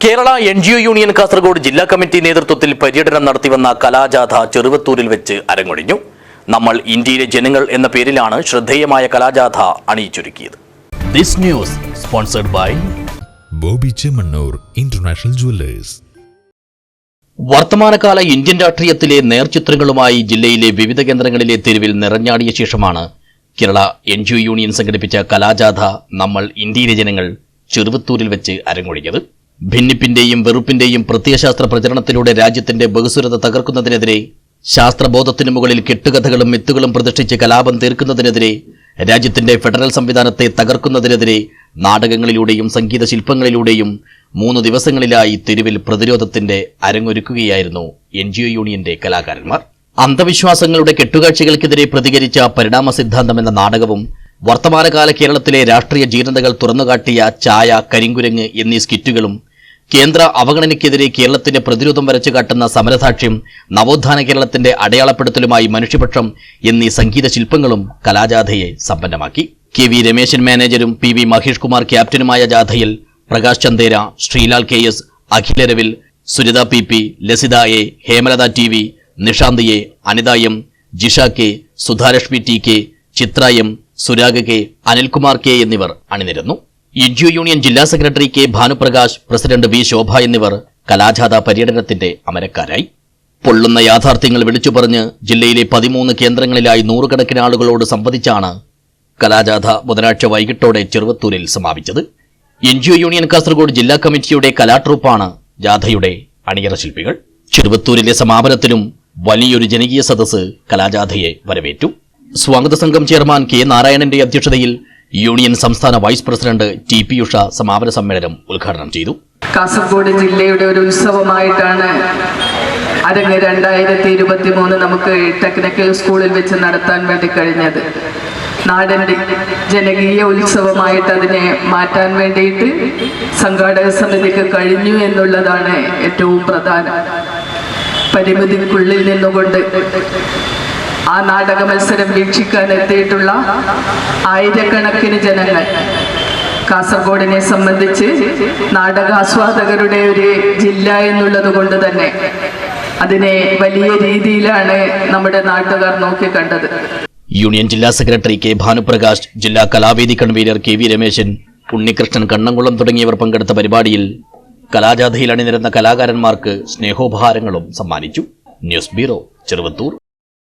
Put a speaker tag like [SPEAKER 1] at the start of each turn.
[SPEAKER 1] Kerala N G O union Kasaragod ജില്ലാ committee നേതൃത്വത്തിൽ പര്യടനം നടത്തിവന്ന കലാജാഥ ചെറുവത്തൂരിൽ വെച്ച് അരങ്ങൊഴിഞ്ഞു നമ്മൾ ഇന്ത്യയിലെ ജനങ്ങൾ എന്ന പേരിലാണ് ശ്രദ്ധേയമായ കലാജാഥ അണിയിച്ചൊരുക്കിയത്. This news sponsored by
[SPEAKER 2] Bobby Chemmanur international jewellers.
[SPEAKER 1] വർത്തമാനകാല ഇന്ത്യൻ രാഷ്ട്രീയത്തിലെ നേർചിത്രങ്ങളുമായി ജില്ലയിലെ വിവിധ കേന്ദ്രങ്ങളിലെ തെരുവിൽ നിറഞ്ഞാടിയ ശേഷമാണ് Kerala N G O union സംഘടിപ്പിച്ച കലാജാഥ നമ്മൾ ഇന്ത്യയിലെ ജനങ്ങൾ ചെറുവത്തൂരിൽ വെച്ച് അരങ്ങൊഴിഞ്ഞത് ഭിന്നിപ്പിന്റെയും വെറുപ്പിന്റെയും പ്രത്യയശാസ്ത്ര പ്രചരണത്തിലൂടെ രാജ്യത്തിന്റെ ബഹുസുരത തകർക്കുന്നതിനെതിരെ ശാസ്ത്രബോധത്തിനു മുകളിൽ കെട്ടുകഥകളും മിത്തുകളും പ്രതിഷ്ഠിച്ച് കലാപം തീർക്കുന്നതിനെതിരെ രാജ്യത്തിന്റെ ഫെഡറൽ സംവിധാനത്തെ തകർക്കുന്നതിനെതിരെ നാടകങ്ങളിലൂടെയും സംഗീത ശില്പങ്ങളിലൂടെയും മൂന്ന് ദിവസങ്ങളിലായി തെരുവിൽ പ്രതിരോധത്തിന്റെ അരങ്ങൊരുക്കുകയായിരുന്നു എൻ ജി ഒ യൂണിയന്റെ കലാകാരന്മാർ. അന്ധവിശ്വാസങ്ങളുടെ കെട്ടുകാഴ്ചകൾക്കെതിരെ പ്രതികരിച്ച പരിണാമ സിദ്ധാന്തം എന്ന നാടകവും വർത്തമാനകാല കേരളത്തിലെ രാഷ്ട്രീയ ജീർണതകൾ തുറന്നുകാട്ടിയ ചായ കരിങ്കുരങ്ങ് എന്നീ സ്കിറ്റുകളും കേന്ദ്ര അവഗണനയ്ക്കെതിരെ കേരളത്തിന്റെ പ്രതിരോധം വരച്ചു കാട്ടുന്ന സമരസാക്ഷ്യം നവോത്ഥാന കേരളത്തിന്റെ അടയാളപ്പെടുത്തലുമായി മനുഷ്യപക്ഷം എന്നീ സംഗീത ശില്പങ്ങളും കലാജാഥയെ സമ്പന്നമാക്കി. കെ വി രമേശൻ മാനേജരും പി വി മഹേഷ് കുമാർ ക്യാപ്റ്റനുമായ ജാഥയിൽ Prakash Chandera Sreelal K S അഖിലരവിൽ Suritha P P Lasitha A Hemalatha T V Nishanth A Anitha M Jisha K Sudhalakshmi T K Chithra M Surag K Anilkumar K എന്നിവർ അണിനിരന്നു. ഇൻഡ്യു യൂണിയൻ ജില്ലാ secretary K Bhanuprakash president V Shobha എന്നിവർ കലാജാഥ പര്യടനത്തിന്റെ അമരക്കാരായി. പൊള്ളുന്ന യാഥാർത്ഥ്യങ്ങൾ വിളിച്ചു പറഞ്ഞ് ജില്ലയിലെ പതിമൂന്ന് കേന്ദ്രങ്ങളിലായി നൂറുകണക്കിന് ആളുകളോട് സംവദിച്ചാണ് കലാജാഥ ബുധനാഴ്ച വൈകിട്ടോടെ ചെറുവത്തൂരിൽ സമാപിച്ചത്. എൻജിഒ യൂണിയൻ കാസർഗോഡ് ജില്ലാ കമ്മിറ്റിയുടെ കലാട്രൂപ്പാണ് ജാഥയുടെ അണിയറ ശില്പികൾ. ചെറുവത്തൂരിലെ സമാപനത്തിലും വലിയൊരു ജനകീയ സദസ്സ് കലാജാഥയെ വരവേറ്റു. സ്വാഗത സംഘം ചെയർമാൻ കെ നാരായണന്റെ അധ്യക്ഷതയിൽ യൂണിയൻ സംസ്ഥാന vice president T P Usha സമാപന സമ്മേളനം ഉദ്ഘാടനം ചെയ്തു.
[SPEAKER 3] കാസർഗോഡ് ജില്ലയുടെ ഒരു ഉത്സവമായിട്ടാണ് അരങ്ങ് രണ്ടായിരത്തി ഇരുപത്തി മൂന്ന് നമുക്ക് ടെക്നിക്കൽ സ്കൂളിൽ വെച്ച് നടത്താൻ വേണ്ടി കഴിഞ്ഞത്. നാടിന്റെ ജനകീയ ഉത്സവമായിട്ട് അതിനെ മാറ്റാൻ വേണ്ടിയിട്ട് സംഘാടക സമിതിക്ക് കഴിഞ്ഞു എന്നുള്ളതാണ് ഏറ്റവും പ്രധാനം. പരിമിതിക്കുള്ളിൽ നിന്നുകൊണ്ട് ആ നാടക മത്സരം വീക്ഷിക്കാൻ എത്തിയിട്ടുള്ള ആയിരക്കണക്കിന് ജനങ്ങൾ. കാസർഗോഡിനെ സംബന്ധിച്ച് നാടകാസ്വാദകരുടെ ഒരു ജില്ല എന്നുള്ളത് കൊണ്ട് തന്നെ അതിനെ വലിയ രീതിയിലാണ് നമ്മുടെ നാട്ടുകാർ നോക്കിക്കണ്ടത്
[SPEAKER 1] യൂണിയൻ ജില്ലാ സെക്രട്ടറി കെ ഭാനുപ്രകാശ് ജില്ലാ കലാവേദി convener K V Rameshan Unnikrishnan Kannamkulam തുടങ്ങിയവർ പങ്കെടുത്ത പരിപാടിയിൽ കലാജാഥയിൽ അണിനിരുന്ന കലാകാരന്മാർക്ക് സ്നേഹോപഹാരങ്ങളും സമ്മാനിച്ചു. News bureau Cheruvathur.